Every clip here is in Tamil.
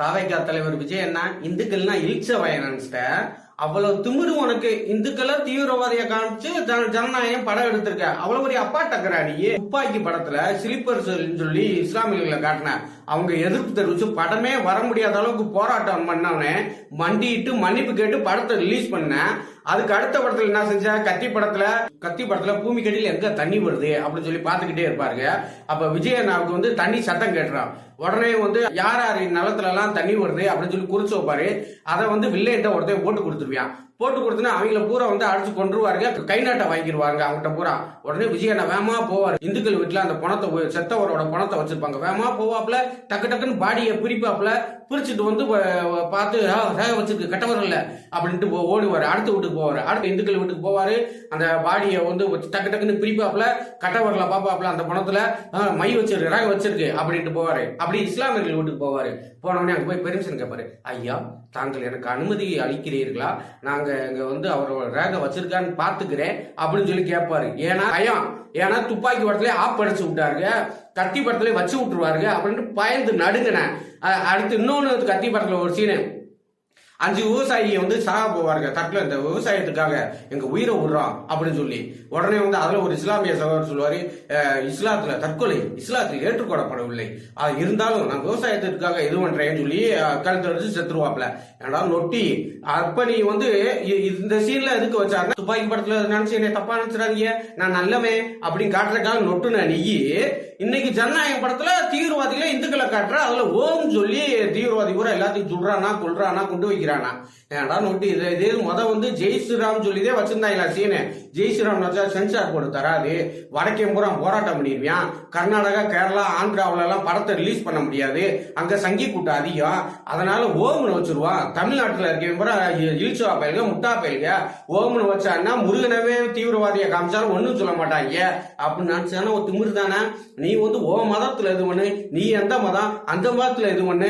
தாவைக்கா தலைவர் விஜய் என்ன இந்துக்கள்னா இழிச்ச வயனன்ஸ்ட அவ்வளவு திமிரு உனக்கு. இந்துக்களை தீவிரவாதியை காமிச்சு ஜன- ஜனநாயகம் படம் எடுத்திருக்க. அவ்வளவு ஒரு அப்பா டக்கராடி. துப்பாக்கி படத்துல ஸ்லீப்பர் சொல்லி இஸ்லாமியர்களை காட்டின. அவங்க எதிர்ப்பு தெரிவிச்சு படமே வர முடியாத அளவுக்கு போராட்டம் பண்ணவனே. மண்டிட்டு மன்னிப்பு கேட்டு படத்தை ரிலீஸ் பண்ண. அதுக்கு அடுத்த படத்துல என்ன செஞ்சா? கத்தி படத்துல கத்தி படத்துல பூமி கடியில் எங்க தண்ணி வருது அப்படின்னு சொல்லி பாத்துக்கிட்டே இருப்பாருங்க. அப்ப விஜய் அண்ணாவுக்கு வந்து தண்ணி சத்தம் கேட்டுறான். உடனே வந்து யார் யார் நிலத்துல எல்லாம் தண்ணி வருது அப்படின்னு சொல்லி குறிச்சு வைப்பாரு. அதை வந்து வில்லேட்ட ஒருத்தன் போட்டு கொடுத்துருவியான் போட்டு கொடுத்தனா அவங்கள பூரா வந்து அடிச்சு கொண்டுருவாருங்க கை நாட்டை வாங்கிடுவாங்க அவங்ககிட்ட பூரா உடனே விஜய் அண்ணா போவார். இந்துக்கள் வீட்டுல அந்த பணத்தை செத்தவரோட பணத்தை வச்சிருப்பாங்க. வேமா போவாப்ல டக்கு டக்குன்னு பாடியை பிரிப்பாப்ல பிரிச்சுட்டு வந்து பார்த்து "ஆ, ரேக வச்சிருக்கு கட்டவர் இல்லை அப்படின்ட்டு போ- அடுத்த வீட்டுக்கு போவார். அடுத்த இந்துக்கள் வீட்டுக்கு போவார். அந்த பாடியை வந்து வச்சு டக்கு டக்குன்னு பிரிப்பாப்ல கட்டவரில் பாப்பாப்ல அந்த பணத்தில் மை வச்சிருக்கு ரேக வச்சிருக்கு அப்படின்ட்டு போவார். அப்படி இஸ்லாமியர்கள் வீட்டுக்கு போவார். போனவொடனே அங்கே போய் பெர்மிஷன் கேட்பாரு ஐயா தாங்கள் எனக்கு அனுமதி அளிக்கிறீர்களா? நாங்கள் அங்கே வந்து அவரோட ரேக வச்சிருக்கான்னு பாத்துக்கிறேன் அப்படின்னு சொல்லி கேட்பாரு. ஏன்னா பயம் ஏன்னா துப்பாக்கி படத்துல ஆப் அடிச்சு விட்டாருங்க கத்தி படத்துல வச்சு விட்டுருவாருங்க அப்படின்ட்டு பயந்து நடுங்கினேன். அடுத்து இன்னொன்னு கத்தி படத்துல ஒரு சீனு அஞ்சு விவசாயியை வந்து சாக போவாருங்க. தற்கொலை இந்த விவசாயத்துக்காக எங்க உயிரை விடுறான் அப்படின்னு சொல்லி. உடனே வந்து அதுல ஒரு இஸ்லாமிய சகோதரர் சொல்லுவாரு இஸ்லாத்துல தற்கொலை இஸ்லாத்தில் ஏற்றுக்கொள்ளப்படவில்லை. அது இருந்தாலும் நான் விவசாயத்திற்காக இது பண்றேன்னு சொல்லி அஹ், கழுத்து அடிச்சு செத்துருவாப்ல. ஏன்னா நொட்டி. அப்ப நீ வந்து இந்த சீன்ல எதுக்கு வச்சாருன்னா துப்பாக்கி படத்துல நினைச்சு என்னை தப்பா நினைச்சிடாதீங்க. நான் நல்லவன் அப்படின்னு காட்டுறதுக்காக நொட்டுன நீ இன்னைக்கு ஜனநாயக படத்துல தீவிரவாதிகளை இந்துக்களை காட்டுற அதுல ஓம் சொல்லி தீவிரவாதி கூட எல்லாத்தையும் சுடுறானா கொள்றானா கொண்டு வைக்கிறானா? ஏன்டா நோட்டு இது? இதே முத வந்து ஜெய் ஸ்ரீராம் சொல்லிதே வச்சிருந்தாங்களா சீனு. ஜெய் ஸ்ரீராம் வச்சா சென்சார் போர்டு தராது. வடக்கே பூரா போராட்டம் பண்ணிடுவான் கர்நாடகா கேரளா ஆந்திராவுல எல்லாம் படத்தை ரிலீஸ் பண்ண முடியாது. அங்க சங்கி கூட்டம் அதிகம். அதனால ஓம்னு வச்சிருவான் தமிழ்நாட்டுல இருக்கவங்க பூரா இழிச்சுவா பயில்க முட்டா பயில்க. ஓம்னு வச்சான்னா முருகனவே தீவிரவாதியை காமிச்சாலும் ஒன்றும் சொல்ல மாட்டாங்க. அப்படின்னு நினைச்சானா ஒரு திமிர் தானே. நீ வந்து ஓ மதத்துல இது பண்ணு நீ எந்த மதம்? அந்த மதத்துல இது பண்ணு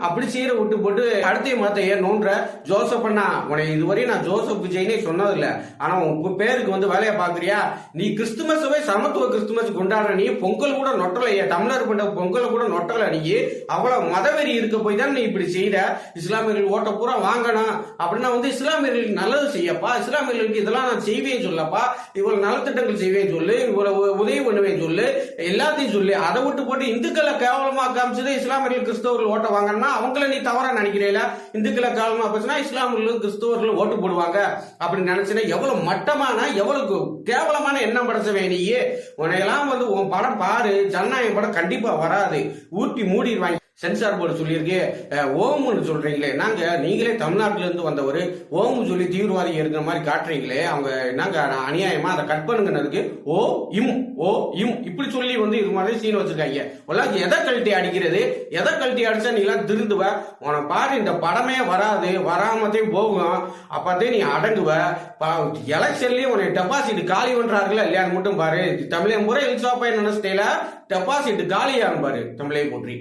அப்படி சீரை விட்டு போட்டு அடுத்தையும் மாத்த ஏன் நோன்ற ஜோசப் அண்ணா உனக்கு இதுவரையும் நான் ஜோசப் விஜய்னே சொன்னதில்ல. ஆனா உன் பேருக்கு வந்து வேலையை பாக்குறியா நீ கிறிஸ்துமஸவே சமத்துவ கிறிஸ்துமஸ் கொண்டாடுற நீ பொங்கல் கூட நொட்டலையே தமிழர் பண்ண பொங்கல் கூட நொட்டல நீ அவ்வளவு மதவெறி இருக்க போய் தான் நீ இப்படி செய்யற இஸ்லாமியர்கள் ஓட்ட பூரா வாங்கணும் அப்படின்னா வந்து இஸ்லாமியர்களுக்கு நல்லது செய்யப்பா. இஸ்லாமியர்களுக்கு இதெல்லாம் நான் செய்வேன் சொல்லப்பா. இவ்வளவு நலத்திட்டங்கள் செய்வேன் சொல்லு. இவ்வளவு உதவி பண்ணுவேன் சொல்லு. எல்லாத்தையும் சொல்லு. அதை விட்டு போட்டு இந்துக்களை கேவலமா காமிச்சது இஸ்லாமியர்கள் கிறிஸ்தவர்கள் ஓட்ட போடுவாங்கன்னா அவங்கள நீ தவறா நினைக்கிறீல இந்துக்களை காலமா போச்சுன்னா இஸ்லாமியர்களும் கிறிஸ்தவர்களும் ஓட்டு போடுவாங்க அப்படின்னு நினைச்சுன்னா எவ்வளவு மட்டமான எவ்வளவு கேவலமான எண்ணம் படைச்ச நீ உனையெல்லாம் வந்து உன் படம் பாரு ஜனநாயக படம் கண்டிப்பா வராது. ஊட்டி மூடிடுவாங்க. சென்சார் போர்டு சொல்லியிருக்கு ஓம்னு சொல்றீங்களே நாங்க நீங்களே தமிழ்நாட்டுல இருந்து வந்தவர் ஓம் சொல்லி தீவிரவாதி இருக்கிற மாதிரி காட்டுறீங்களே அவங்க நாங்க அநியாயமா அதை கட் பண்ணுங்கன்னதுக்கு ஓ இம் ஓ இம் இப்படி சொல்லி வந்து இது மாதிரி சீன் வச்சிருக்காங்க. எல்லாம் எதை கழட்டி அடிக்கிறது எதை கழட்டி அடிச்சா நீ எல்லாம் திருந்துவ? உன பாரு இந்த படமே வராது வராமத்தையும் போகும். அப்பதே நீ அடங்குவ. எலெக்ஷன்லயும் உன்னை டெபாசிட் காலி பண்றாருல இல்லையான்னு மட்டும் பாரு. தமிழை முறை என்ன நினைச்சிட்டேல டெபாசிட் காலியாகும் பாரு தமிழை போற்றி.